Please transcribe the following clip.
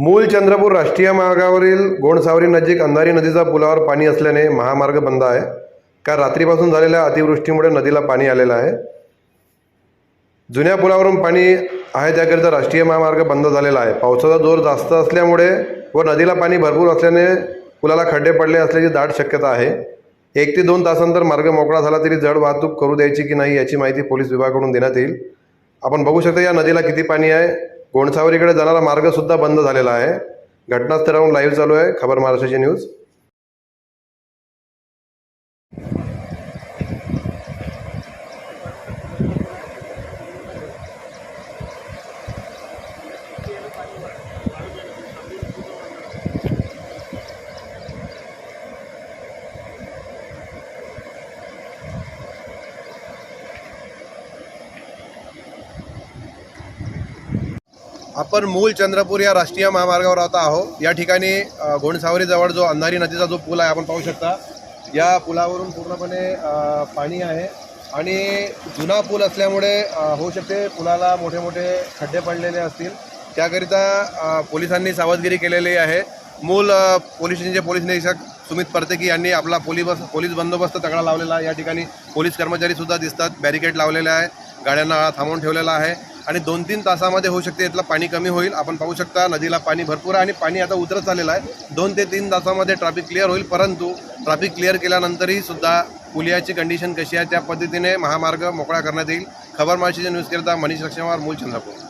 मूल चंद्रपूर राष्ट्रीय मार्गावरील गोंडसावरी नजीक अंधारी नदीचा पुलावर पाणी असल्याने महामार्ग बंद आहे. काल रात्रीपासून झालेल्या अतिवृष्टीमुळे नदीला पाणी आलेलं आहे. जुन्या पुलावरून पाणी आहे त्याकरिता राष्ट्रीय महामार्ग बंद झालेला आहे. पावसाचा जोर जास्त असल्यामुळे व नदीला पाणी भरपूर असल्याने पुलाला खड्डे पडले असल्याची दाट शक्यता आहे. एक ते दोन तासानंतर मार्ग मोकळा झाला तरी जड वाहतूक करू द्यायची की नाही याची माहिती पोलीस विभागाकडून देण्यात येईल. आपण बघू शकता या नदीला किती पाणी आहे. कोणसावरीकडे जाणारा मार्ग सुद्धा बंद झालेला आहे. घटनास्थळावरून लाईव्ह चालू आहे. खबर महाराष्ट्राची न्यूज आपण मूल चंद्रपूर या राष्ट्रीय महामार्गावर आता आहोत. या ठिकाणी घोणसावरीजवळ जो अंधारी नदीचा जो पूल आहे आपण पाहू शकता. या पुलावरून पूर्णपणे पाणी आहे. आणि जुना पूल असल्यामुळे होऊ शकते पुलाला मोठे मोठे खड्डे पडलेले असतील. त्याकरिता पोलिसांनी सावधगिरी केलेली आहे. मूल अ, पोलीस स्टेशनचे पोलीस निरीक्षक सुमित परतेकी यांनी आपला पोलीस बस पोलीस बंदोबस्त तगडा लावलेला आहे. या ठिकाणी पोलीस कर्मचारीसुद्धा दिसतात. बॅरिकेड लावलेले आहे. गाड्यांना थांबवून ठेवलेला आहे. आणि दोन तीन तासामध्ये होऊ शकते इथलं पाणी कमी होईल. आपण पाहू शकता नदीला पाणी भरपूर आहे आणि पाणी आता उतरत चाललेलं आहे. दोन ते तीन तासामध्ये ट्रॅफिक क्लिअर होईल परंतु ट्रॅफिक क्लिअर केल्यानंतरही सुद्धा पुलियाची कंडिशन कशी आहे त्या पद्धतीने महामार्ग मोकळा करण्यात येईल. खबर माहितीच्या न्यूजकरिता मनीष लक्ष्मणवार मूल चंद्रपूर.